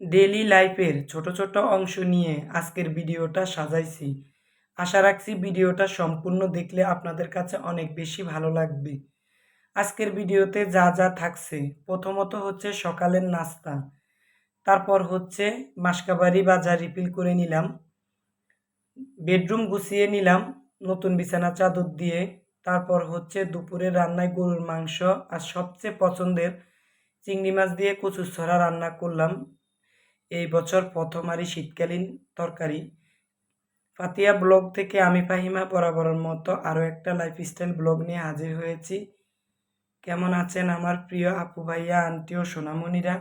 Daily লাইফের ছোট ছোট অংশ নিয়ে আজকের ভিডিওটা সাজাইছি। আশা রাখছি ভিডিওটা সম্পূর্ণ দেখলে আপনাদের কাছে অনেক বেশি ভালো লাগবে। আজকের ভিডিওতে যা যা থাকছে, প্রথমত হচ্ছে সকালের নাস্তা। তারপর হচ্ছে মাসকাবাড়ি বাজার রিফিল করে নিলাম। বেডরুম গুছিয়ে নিলাম, নতুন বিছানা, চাদর দিয়ে। তারপর হচ্ছে দুপুরে রান্নায় গরুর মাংস আর সবচেয়ে পছন্দের চিংড়ি মাছ দিয়ে কচুর ছড়া রান্না করলাম। এই বছর প্রথম আরই শীতকালীন তরকারি। ফাতিয়া ব্লগ থেকে আমি ফাহিমা বরাবরের মতো আরও একটা লাইফস্টাইল ব্লগ নিয়ে হাজির হয়েছি। কেমন আছেন আমার প্রিয় আপু ভাইয়া, আন্টি ও সোনামণিরা?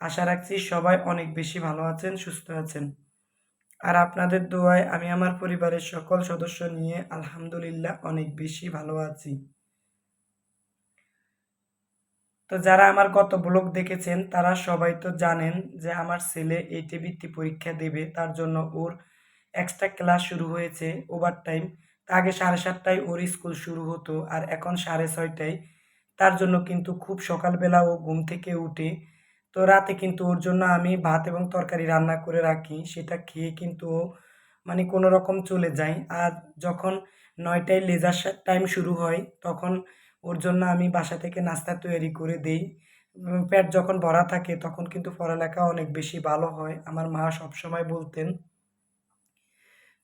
আশা রাখছি সবাই অনেক বেশি ভালো আছেন, সুস্থ আছেন। আর আপনাদের দোয়ায় আমি আমার পরিবারের সকল সদস্য নিয়ে আলহামদুলিল্লাহ অনেক বেশি ভালো আছি। তো যারা আমার গত ব্লগ দেখেছেন, তারা সবাই তো জানেন যে আমার ছেলে এইটে বৃত্তি পরীক্ষা দেবে। তার জন্য ওর এক্সট্রা ক্লাস শুরু হয়েছে ওভার টাইম আগে সাড়ে সাতটায় ওর স্কুল শুরু হতো আর এখন সাড়ে ছয়টায়। তার জন্য কিন্তু খুব সকালবেলা ও ঘুম থেকে উঠে। তো রাতে কিন্তু ওর জন্য আমি ভাত এবং তরকারি রান্না করে রাখি। সেটা খেয়ে কিন্তু ও মানে কোনো রকম চলে যায়। আর যখন নয়টায় লেজার টাইম শুরু হয়, তখন ওর জন্য আমি বাসা থেকে নাস্তা তৈরি করে দেই। পেট যখন ভরা থাকে তখন কিন্তু পড়ালেখা অনেক বেশি ভালো হয়, আমার মা সবসময় বলতেন।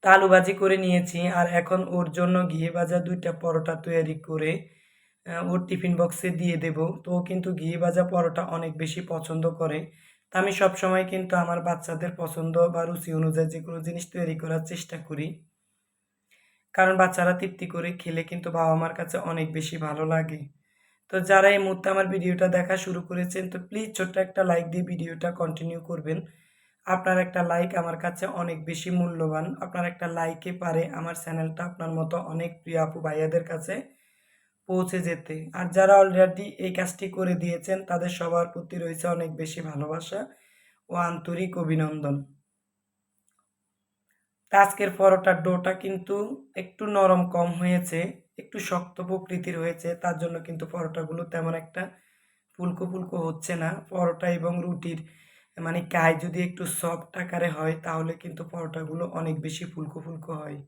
তা আলু করে নিয়েছি আর এখন ওর জন্য ঘিয়ে ভাজা দুইটা পরোটা তৈরি করে ওর টিফিন বক্সে দিয়ে দেব। তো ও কিন্তু ঘিয়ে ভাজা পরোটা অনেক বেশি পছন্দ করে। তা আমি সবসময় কিন্তু আমার বাচ্চাদের পছন্দ বা রুচি অনুযায়ী যে কোনো জিনিস তৈরি করার চেষ্টা করি। কারণ বাচ্চারা তৃপ্তি করে খেলে কিন্তু বাবা মার কাছে অনেক বেশি ভালো লাগে। তো যারা এই মুহূর্তে আমার ভিডিওটা দেখা শুরু করেছেন, তো প্লিজ ছোট্ট একটা লাইক দিয়ে ভিডিওটা কন্টিনিউ করবেন। আপনার একটা লাইক আমার কাছে অনেক বেশি মূল্যবান। আপনার একটা লাইকে পারে আমার চ্যানেলটা আপনার মতো অনেক প্রিয় আপু ভাইয়াদের কাছে পৌঁছে যেতে। আর যারা অলরেডি এই কাজটি করে দিয়েছেন, তাদের সবার প্রতি রয়েছে অনেক বেশি ভালোবাসা ও আন্তরিক অভিনন্দন। আজকের পরোটার ডোটা কিন্তু একটু নরম কম হয়েছে, একটু শক্ত প্রকৃতির হয়েছে তার জন্য কিন্তু পরোটাগুলো তেমন একটা ফুলকো ফুলকো হচ্ছে না। পরোটা এবং রুটির মানে গায়ে যদি একটু সফট আকারে হয়, তাহলে কিন্তু পরোটাগুলো অনেক বেশি ফুলকো ফুলকো হয়।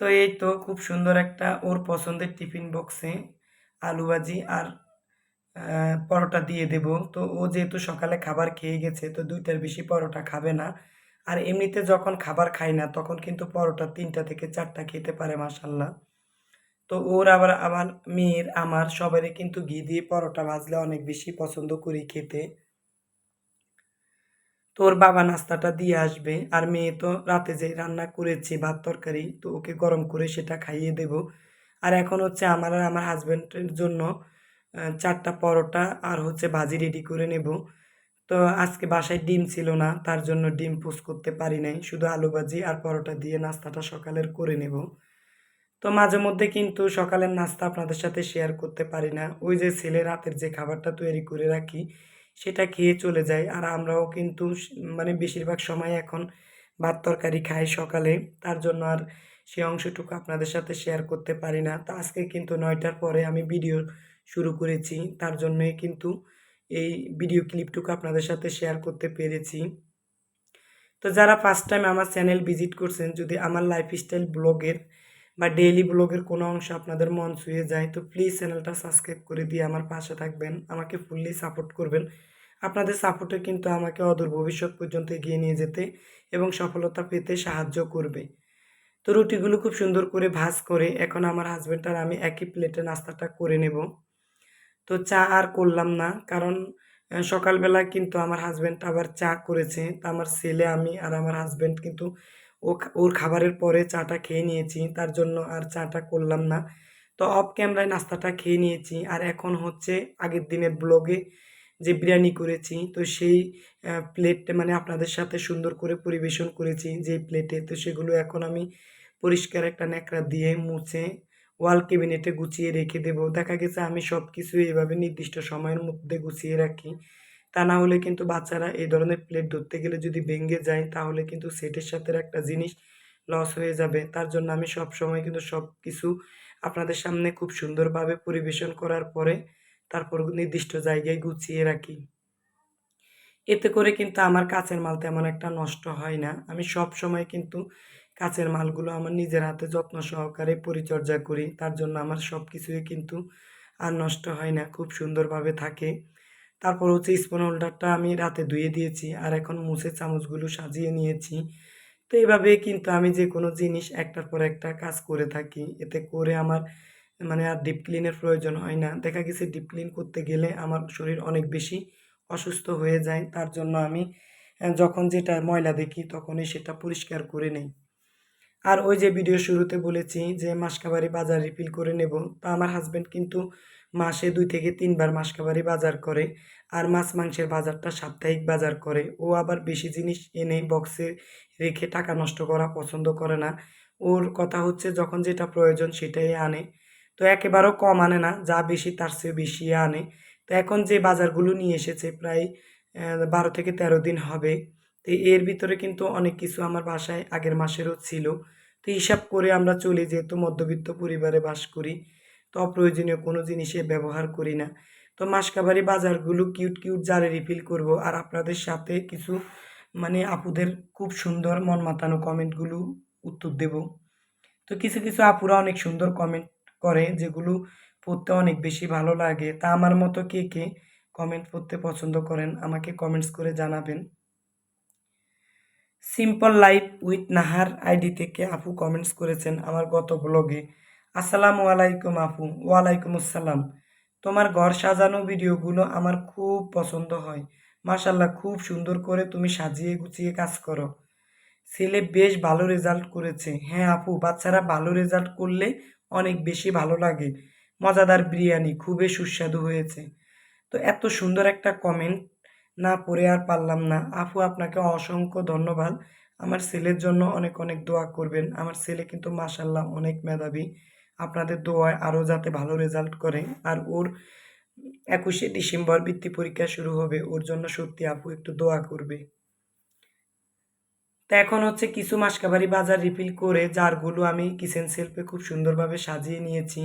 তো এই তো খুব সুন্দর একটা ওর পছন্দের টিফিন বক্সে আলু ভাজি আর পরোটা দিয়ে দেব। তো ও যেহেতু সকালে খাবার খেয়ে গেছে, তো দুইটার বেশি পরোটা খাবে না। আর এমনিতে যখন খাবার খায় না, তখন কিন্তু পরোটা তিনটা থেকে চারটা খেতে পারে মাসাল্লাহ তো ওর আবার আমার মেয়ের, আমার সবারই কিন্তু ঘি দিয়ে পরোটা ভাজলে অনেক বেশি পছন্দ করি খেতে। তোর বাবা নাস্তাটা দিয়ে আসবে, আর মেয়ে তো রাতে যে রান্না করেছে ভাত তরকারি, তো ওকে গরম করে সেটা খাইয়ে দেব। আর এখন হচ্ছে আমার আর আমার হাজব্যান্ডের জন্য চারটা পরোটা আর হচ্ছে ভাজি রেডি করে নেব। তো আজকে বাসায় ডিম ছিল না, তার জন্য ডিম পোস্ট করতে পারি নাই। শুধু আলু ভাজি আর পরোটা দিয়ে নাস্তাটা সকালের করে নেব। তো মাঝে মধ্যে কিন্তু সকালের নাস্তা আপনাদের সাথে শেয়ার করতে পারি না। ওই যে ছেলে রাতের যে খাবারটা তৈরি করে রাখি, সেটা খেয়ে চলে যায়। আর আমরাও কিন্তু মানে বেশিরভাগ সময় এখন ভাত তরকারি খাই সকালে। তার জন্য আর সে অংশটুকু আপনাদের সাথে শেয়ার করতে পারি না। তো আজকে কিন্তু নয়টার পরে আমি ভিডিও শুরু করেছি। তার জন্যই কিন্তু এই ভিডিও ক্লিপটুকু আপনাদের সাথে শেয়ার করতে পেরেছি। তো যারা ফার্স্ট টাইম আমার চ্যানেল ভিজিট করছেন, যদি আমার লাইফস্টাইল ব্লগের বা ডেইলি ব্লগের কোনো অংশ আপনাদের মন ছুঁয়ে যায়, তো প্লিজ চ্যানেলটা সাবস্ক্রাইব করে দিয়ে আমার পাশে থাকবেন, আমাকে ফুললি সাপোর্ট করবেন। আপনাদের সাপোর্টে কিন্তু আমাকে অদূর ভবিষ্যৎ পর্যন্ত এগিয়ে নিয়ে যেতে এবং সফলতা পেতে সাহায্য করবে। তো রুটিগুলো খুব সুন্দর করে ভাজ করে এখন আমার হাজব্যান্ড আর আমি একই প্লেটে নাস্তাটা করে নেব। তো চা আর করলাম না। কারণ সকালবেলা কিন্তু আমার হাজব্যান্ড আবার চা করেছে। তা আমার ছেলে, আমি আর আমার হাজব্যান্ড কিন্তু ও ওর খাবারের পরে চাটা খেয়ে নিয়েছি। তার জন্য আর চাটা করলাম না। তো অফ ক্যামেরায় নাস্তাটা খেয়ে নিয়েছি। আর এখন হচ্ছে আগের দিনের ব্লগে যে বিরিয়ানি করেছি, তো সেই প্লেটটা মানে আপনাদের সাথে সুন্দর করে পরিবেশন করেছি যে প্লেটে তো সেগুলো এখন আমি পরিষ্কার একটা ন্যাকড়া দিয়ে মুছে ওয়াল ক্যাবিনেটে গুছিয়ে রেখে দেব। দেখা গেছে আমি সব কিছু এইভাবে নির্দিষ্ট সময়ের মধ্যে গুছিয়ে রাখি। তা না হলে কিন্তু বাচ্চারা এই ধরনের প্লেট ধরতে গেলে যদি ভেঙে যায়, তাহলে কিন্তু সেটের সাথে একটা জিনিস লস হয়ে যাবে। তার জন্য আমি সব সময় কিন্তু সব কিছু আপনাদের সামনে খুব সুন্দরভাবে পরিবেশন করার পরে তারপর নির্দিষ্ট জায়গায় গুছিয়ে রাখি। এতে করে কিন্তু আমার কাঁচের মাল তেমন একটা নষ্ট হয় না। আমি সব সময় কিন্তু কাঁচের মালগুলো আমার নিজের হাতে যত্ন সহকারে পরিচর্যা করি। তার জন্য আমার সব কিছুই কিন্তু আর নষ্ট হয় না, খুব সুন্দরভাবে থাকে। তারপর হচ্ছে স্পুন হোল্ডারটা আমি রাতে ধুয়ে দিয়েছি আর এখন মুছে চামচগুলো সাজিয়ে নিয়েছি। তো এইভাবে কিন্তু আমি যে কোনো জিনিস একটার পর একটা কাজ করে থাকি। এতে করে আমার মানে আর ডিপ ক্লিনের প্রয়োজন হয় না। দেখা গেছে ডিপ ক্লিন করতে গেলে আমার শরীর অনেক বেশি অসুস্থ হয়ে যায়। তার জন্য আমি যখন যেটা ময়লা দেখি তখনই সেটা পরিষ্কার করে নেই। আর ওই যে ভিডিও শুরুতে বলেছি যে মাসকাবারি বাজার রিফিল করে নেব। তা আমার হাজব্যান্ড কিন্তু মাসে দুই থেকে তিনবার মাসকাবারি বাজার করে আর মাছ মাংসের বাজারটা সাপ্তাহিক বাজার করে। ও আবার বেশি জিনিস এনে বক্সে রেখে টাকা নষ্ট করা পছন্দ করে না। ওর কথা হচ্ছে যখন যেটা প্রয়োজন সেটাই আনে। তো একেবারেও কম আনে না, যা বেশি তার চেয়ে বেশি আনে। তো এখন যে বাজারগুলো নিয়ে এসেছে প্রায় বারো থেকে তেরো দিন হবে। তো এর ভিতরে কিন্তু অনেক কিছু আমার বাসায় আগের মাসেরও ছিল। তো হিসাব করে আমরা চলি যেহেতু মধ্যবিত্ত পরিবারে বাস করি, তো অপ্রয়োজনীয় কোনো জিনিসে ব্যবহার করি না। তো মাসকাবারি বাজারগুলো কিউট কিউট জারে রিফিল করব আর আপনাদের সাথে কিছু মানে আপুদের খুব সুন্দর মন মাতানো কমেন্টগুলো উত্তর দেব। তো কিছু কিছু আপুরা অনেক সুন্দর কমেন্ট করে যেগুলো পড়তে অনেক বেশি ভালো লাগে। তা আমার মতো কে কে কমেন্ট পড়তে পছন্দ করেন আমাকে কমেন্টস করে জানাবেন। Simple life with Nahar ID থেকে আপু কমেন্টস করেছেন আমার গত ব্লগে আসসালামু আলাইকুম আপু, ওয়ালাইকুম আসসালাম। তোমার ঘর সাজানো ভিডিওগুলো আমার খুব পছন্দ হয়। মাশাল্লাহ খুব সুন্দর করে তুমি সাজিয়ে গুছিয়ে কাজ করো। ছেলে বেশ ভালো রেজাল্ট করেছে। হ্যাঁ আপু, বাচ্চারা ভালো রেজাল্ট করলে অনেক বেশি ভালো লাগে। মজাদার বিরিয়ানি, খুবই সুস্বাদু হয়েছে। তো এত সুন্দর একটা কমেন্ট না পড়ে আর পারলাম না। আপু, আপনাকে অসংখ্য ধন্যবাদ। আমার ছেলের জন্য অনেক অনেক দোয়া করবেন। আমার ছেলে কিন্তু মাশাল্লাহ অনেক মেধাবী। আপনাদের দোয়ায় আরও যাতে ভালো রেজাল্ট করে। আর ওর একুশে ডিসেম্বর বৃত্তি পরীক্ষা শুরু হবে। ওর জন্য সত্যি আপু একটু দোয়া করবে। তা এখন হচ্ছে কিছু মাসকাবারি বাজার রিফিল করে, জারগুলো আমি কিচেন সেলফে খুব সুন্দরভাবে সাজিয়ে নিয়েছি।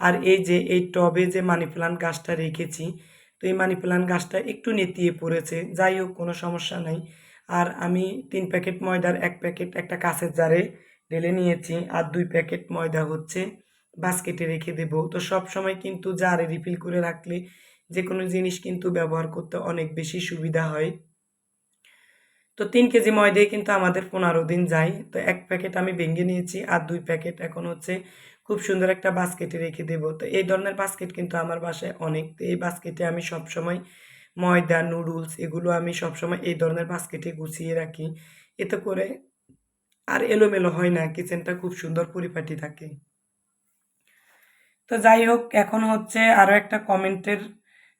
আর এই যে, এই টবে যে মানি প্লান্ট গাছটা রেখেছি তো এই মানি প্লান্ট গাছটা একটু নেতিয়ে পড়েছে, যাই হোক কোনো সমস্যা নাই। আর আমি তিন প্যাকেট ময়দার এক প্যাকেট একটা কাঁচের জারে ঢেলে নিয়েছি আর দুই প্যাকেট ময়দা হচ্ছে বাস্কেটে রেখে দেবো। তো সব সময় কিন্তু জারে রিফিল করে রাখলে যে কোনো জিনিস কিন্তু ব্যবহার করতে অনেক বেশি সুবিধা হয়। তো তিন কেজি ময়দায় কিন্তু আমাদের পনেরো দিন যায়। তো এক প্যাকেট আমি ভেঙে নিয়েছি আর দুই প্যাকেট এখন হচ্ছে খুব সুন্দর একটা বাস্কেটে রেখে দেবো। তো এই ধরনের বাস্কেট কিন্তু আমার বাসায় অনেক। তো এই বাস্কেটে আমি সবসময় ময়দা, নুডলস এগুলো আমি সবসময় এই ধরনের বাস্কেটে গুছিয়ে রাখি। এতে করে আর এলোমেলো হয় না, কিচেনটা খুব সুন্দর পরিপাটি থাকে। তো যাই হোক, এখন হচ্ছে আরও একটা কমেন্টের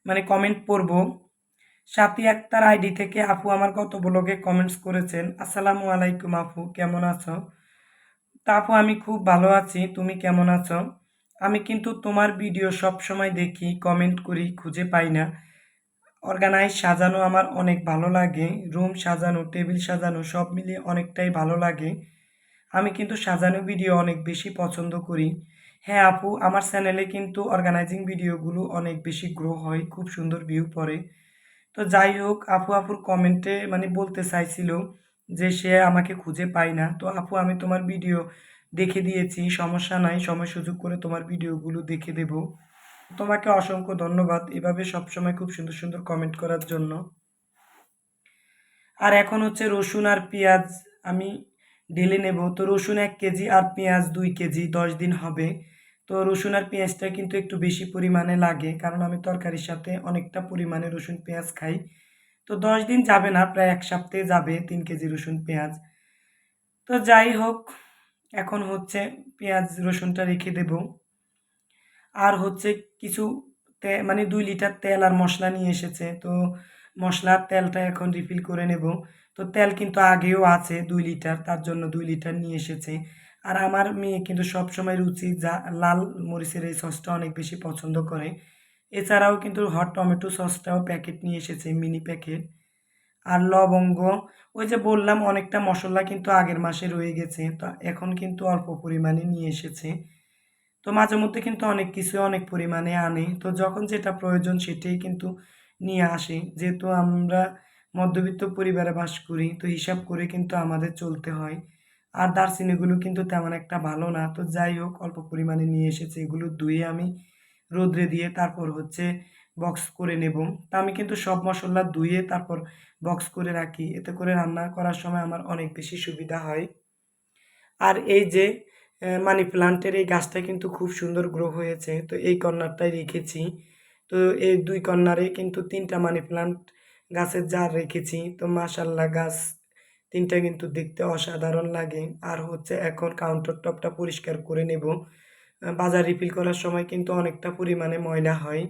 মানে কমেন্ট পড়ব। সাথী আক্তার আইডি থেকে আপু আমার গত ব্লগে কমেন্টস করেছেন, আসসালামু আলাইকুম আপু, কেমন আছো? তা আপু আমি খুব ভালো আছি। তুমি কেমন আছো? আমি কিন্তু তোমার ভিডিও সব সময় দেখি কমেন্ট করি, খুঁজে পাই না। অর্গানাইজ সাজানো আমার অনেক ভালো লাগে। রুম সাজানো টেবিল সাজানো, সব মিলিয়ে অনেকটাই ভালো লাগে। আমি কিন্তু সাজানো ভিডিও অনেক বেশি পছন্দ করি। হ্যাঁ আপু, আমার চ্যানেলে কিন্তু অর্গানাইজিং ভিডিওগুলো অনেক বেশি গ্রো হয়, খুব সুন্দর ভিউ পড়ে। তো যাই হোক, আপু আপুর কমেন্টে মানে বলতে চাইছিল যে সে আমাকে খুঁজে পায় না। তো আপু, আমি তোমার ভিডিও দেখে দিয়েছি। সমস্যা নাই, সময় সুযোগ করে তোমার ভিডিওগুলো দেখে দেব। তোমাকে অসংখ্য ধন্যবাদ। এভাবে সবসময় খুব সুন্দর সুন্দর কমেন্ট করার জন্য। আর এখন হচ্ছে রসুন আর পেঁয়াজ আমি ঢেলে নেব। তো রসুন এক কেজি আর পেঁয়াজ দুই কেজি, দশ দিন হবে। তো রসুন আর পেঁয়াজটা কিন্তু একটু বেশি পরিমাণে লাগে। কারণ আমি তরকারির সাথে অনেকটা পরিমাণে রসুন পেঁয়াজ খাই। তো দশ দিন যাবে না, প্রায় এক সপ্তাহে যাবে, তিন কেজি রসুন, পেঁয়াজ। তো যাই হোক, এখন হচ্ছে পেঁয়াজ রসুনটা রেখে দেব। আর হচ্ছে কিছু মানে দুই লিটার তেল আর মশলা নিয়ে এসেছে। তো মশলার তেলটা এখন রিফিল করে নেব। তো তেল কিন্তু আগেও আছে দুই লিটার, তার জন্য দুই লিটার নিয়ে এসেছে। আর আমার মেয়ে কিন্তু সবসময় রুচি, যা, লাল মরিচের এই সসটা অনেক বেশি পছন্দ করে। এছাড়াও কিন্তু হট টমেটো সসটাও প্যাকেট নিয়ে এসেছে মিনি প্যাকেট আর লবঙ্গ, ওই যে বললাম, অনেকটা মশলা কিন্তু আগের মাসে রয়ে গেছে, তো এখন কিন্তু অল্প পরিমাণে নিয়ে এসেছে। তো মাঝে মধ্যে কিন্তু অনেক কিছু অনেক পরিমাণে আনে, তো যখন যেটা প্রয়োজন সেটাই কিন্তু নিয়ে আসে। যেহেতু আমরা মধ্যবিত্ত পরিবারে বাস করি, তো হিসাব করে কিন্তু আমাদের চলতে হয়। আর দারচিনিগুলো কিন্তু তেমন একটা ভালো না, তো যাই হোক, অল্প পরিমাণে নিয়ে এসেছে, এগুলো ধুয়ে আমি রোদ্রে দিয়ে তারপর হচ্ছে বক্স করে নেব। তা আমি কিন্তু সব মশলা ধুয়ে তারপর বক্স করে রাখি। এতে করে রান্না করার সময় আমার অনেক বেশি সুবিধা হয়। আর এই যে মানি প্লান্টের এই গাছটা কিন্তু খুব সুন্দর গ্রো হয়েছে। তো এই কর্নারটাই রেখেছি। তো এই দুই কর্নারে কিন্তু তিনটা মানি প্লান্ট গাছের জার রেখেছি। তো মাশাল্লাহ গাছ তিনটা কিন্তু দেখতে অসাধারণ লাগে। আর হচ্ছে এখন কাউন্টার টপটা পরিষ্কার করে নেব। বাজার রিফিল করার সময় কিন্তু অনেকটা পরিমাণে ময়লা হয়।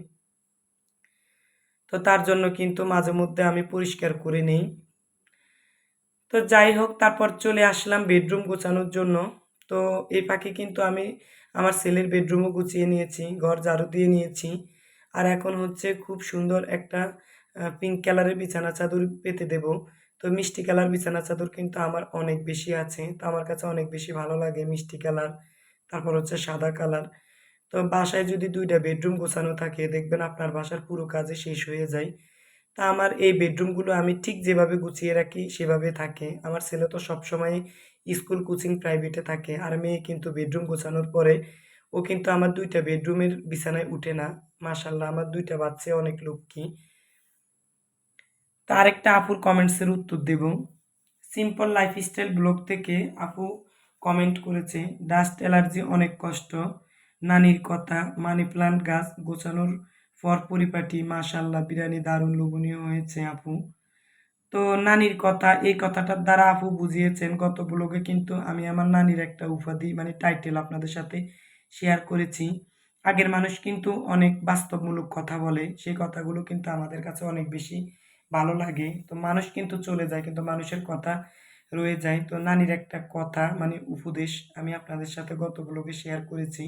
তো তার জন্য কিন্তু মাঝে মধ্যে আমি পরিষ্কার করে নিই। তো যাই হোক, তারপর চলে আসলাম বেডরুম গোছানোর জন্য। তো এই পাখি কিন্তু আমি আমার ছেলের বেডরুমও গুছিয়ে নিয়েছি, ঘর ঝাড়ু দিয়ে নিয়েছি। আর এখন হচ্ছে খুব সুন্দর একটা পিঙ্ক কালারের বিছানা চাদর পেতে দেব। তো মিষ্টি কালার বিছানা চাদর কিন্তু আমার অনেক বেশি আছে। তো আমার কাছে অনেক বেশি ভালো লাগে মিষ্টি কালার তারপর হচ্ছে সাদা কালার। তো বাসায় যদি দুইটা বেডরুম গোছানো থাকে, দেখবেন আপনার বাসার পুরো কাজে শেষ হয়ে যায়। তা আমার এই বেডরুমগুলো আমি ঠিক যেভাবে গুছিয়ে রাখি, সেভাবে থাকে। আমার ছেলে তো সবসময় স্কুল কোচিং প্রাইভেটে থাকে। আর মেয়ে কিন্তু বেডরুম গোছানোর পরে ও কিন্তু আমার দুইটা বেডরুমের বিছানায় উঠে না। মাশাল্লাহ আমার দুইটা বাচ্চা অনেক লক্ষ্মী। তার একটা আপুর কমেন্টসের উত্তর দেব। সিম্পল লাইফস্টাইল ব্লগ থেকে আপু কমেন্ট করেছে, ডাস্ট অ্যালার্জি অনেক কষ্ট। নানির কথা, মানি প্লান্ট গাছ গোছানোর পর পরিপাটি মাশাল্লাহ বিরিয়ানি দারুণ লোভনীয় হয়েছে আপু। তো নানির কথা, এই কথাটার দ্বারা আপু বুঝিয়েছেন গত ব্লগে, কিন্তু আমি আমার নানির একটা উপাধি মানে টাইটেল আপনাদের সাথে শেয়ার করেছি। আগের মানুষ কিন্তু অনেক বাস্তবমূলক কথা বলে, সেই কথাগুলো কিন্তু আমাদের কাছে অনেক বেশি ভালো লাগে। তো মানুষ কিন্তু চলে যায়, কিন্তু মানুষের কথা রয়ে যায়। তো নানির একটা কথা মানে উপদেশ আমি আপনাদের সাথে গত ব্লগে শেয়ার করেছি।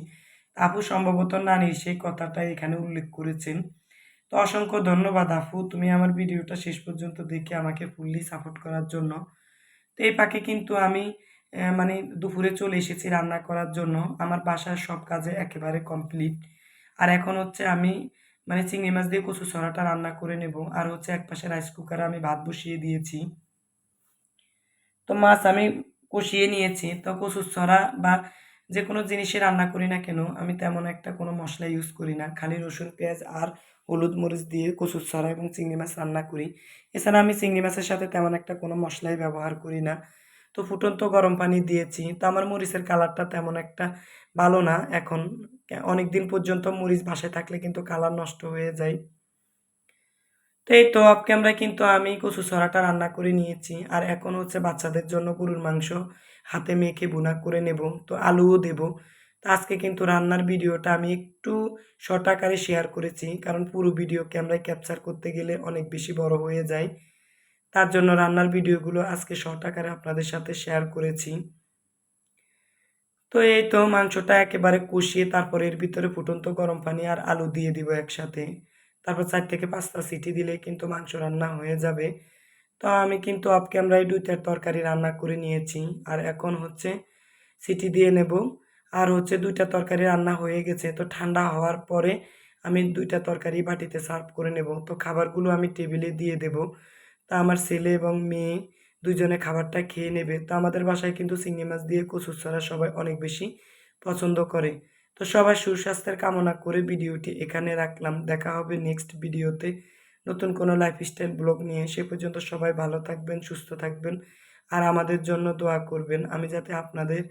আপু সম্ভবত নানির সেই কথাটা এখানে উল্লেখ করেছেন। তো অসংখ্য ধন্যবাদ আপু, তুমি আমার ভিডিওটা শেষ পর্যন্ত দেখে আমাকে ফুললি সাপোর্ট করার জন্য। তো এই পাখি কিন্তু আমি মানে দুপুরে চলে এসেছি রান্না করার জন্য। আমার বাসার সব কাজে একেবারে কমপ্লিট আর এখন হচ্ছে আমি মানে চিংড়ি মাছ দিয়ে কচু ছড়াটা রান্না করে নেব। আর হচ্ছে এক পাশে রাইস কুকারে আমি ভাত বসিয়ে দিয়েছি। তো মাছ আমি কষিয়ে নিয়েছি। তো কচুর ছড়া বা যে কোনো জিনিসে রান্না করি না কেন, আমি তেমন একটা কোনো মশলা ইউজ করি না। খালি রসুন, পেঁয়াজ আর হলুদ মরিচ দিয়ে কচুর ছড়া এবং চিংড়ি মাছ রান্না করি। এছাড়া আমি চিংড়ি মাছের সাথে তেমন একটা কোনো মশলাই ব্যবহার করি না। তো ফুটন্ত গরম পানি দিয়েছি। তো আমার মরিচের কালারটা তেমন একটা ভালো না। এখন অনেক দিন পর্যন্ত মরিচ বাসায় থাকলে কিন্তু কালার নষ্ট হয়ে যায়। তো এই তো অফ ক্যামেরায় কিন্তু আমি কচু ছড়াটা রান্না করে নিয়েছি। আর এখন হচ্ছে বাচ্চাদের জন্য গরুর মাংস হাতে মেখে বোনা করে নেব, তো আলুও দেব। তো আজকে কিন্তু রান্নার ভিডিওটা আমি একটু শর্ট আকারে শেয়ার করেছি, কারণ পুরো ভিডিও ক্যামেরায় ক্যাপচার করতে গেলে অনেক বেশি বড় হয়ে যায়। তার জন্য রান্নার ভিডিওগুলো আজকে শর্ট আকারে আপনাদের সাথে শেয়ার করেছি। তো এই তো, মাংসটা একেবারে কষিয়ে তারপর এর ভিতরে ফুটন্ত গরম পানি আর আলু দিয়ে দিব একসাথে। তারপর চার থেকে পাঁচটা সিটি দিলে কিন্তু মাংস রান্না হয়ে যাবে। তো আমি কিন্তু অফ ক্যামেরায় দুইটার তরকারি রান্না করে নিয়েছি। আর এখন হচ্ছে সিটি দিয়ে নেব। আর হচ্ছে দুইটা তরকারি রান্না হয়ে গেছে। তো ঠান্ডা হওয়ার পরে আমি দুইটা তরকারি বাটিতে সার্ভ করে নেব। তো খাবারগুলো আমি টেবিলে দিয়ে দেব। তা আমার ছেলে এবং মেয়ে দুজনে খাবারটা খেয়ে নেবে। তো আমাদের বাসায় কিন্তু চিংড়ি মাছ দিয়ে কচুর ছড়া সবাই অনেক বেশি পছন্দ করে। তো সবাই সুস্বাস্থ্যের কামনা করে ভিডিওটি এখানে রাখলাম। দেখা হবে নেক্সট ভিডিওতে নতুন কোনো লাইফস্টাইল ব্লগ নিয়ে। সে পর্যন্ত সবাই ভালো থাকবেন, সুস্থ থাকবেন আর আমাদের জন্য দোয়া করবেন। আমি যাতে আপনাদের